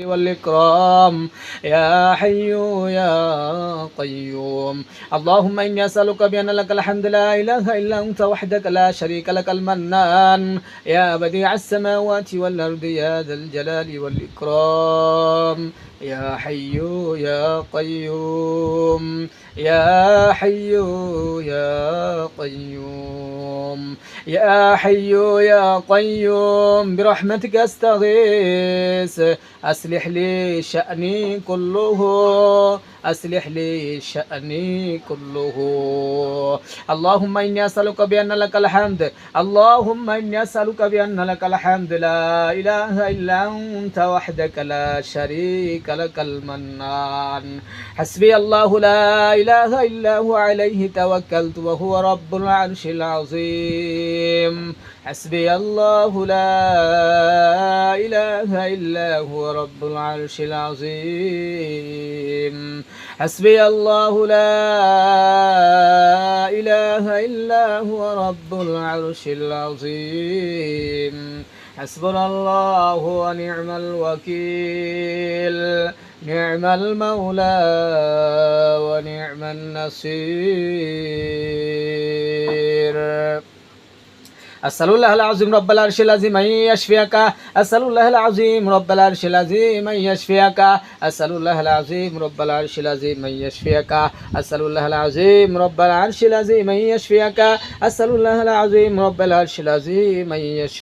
والإكرام. يا حي يا قيوم. اللهم إني أسألك بأن لك الحمد لا إله إلا أنت وحدك لا شريك لك المنان. يا بديع السماوات والأرض يا ذا الجلال والإكرام. يا حي يا قيوم. يا حي يا قيوم. يا حي يا قيوم برحمتك أستغيث. أصلح لي شأني كله أصلح لي شأني كله. اللهم إني أسألك بأن لك الحمد. اللهم إني أسألك بأن لك الحمد. لا إله إلا أنت وحدك لا شريك لك المنان. حسبي الله لا إله إلا هو عليه توكلت وهو رب العرش العظيم. حسبي الله لا إله إلا هو رب العرش العظيم. حسبي الله لا إله إلا هو رب العرش العظيم. حسبنا الله ونعم الوكيل. نعم المولى ونعم النصير. أسأل الله العظيم رب العرش العظيم أن يشفيك. أسأل الله العظيم رب العرش العظيم أن يشفيك. أسأل الله العظيم رب العرش العظيم أن يشفيك. أسأل الله العظيم رب العرش العظيم أن يشفيك. أسأل الله العظيم رب العرش العظيم أن يشفيك.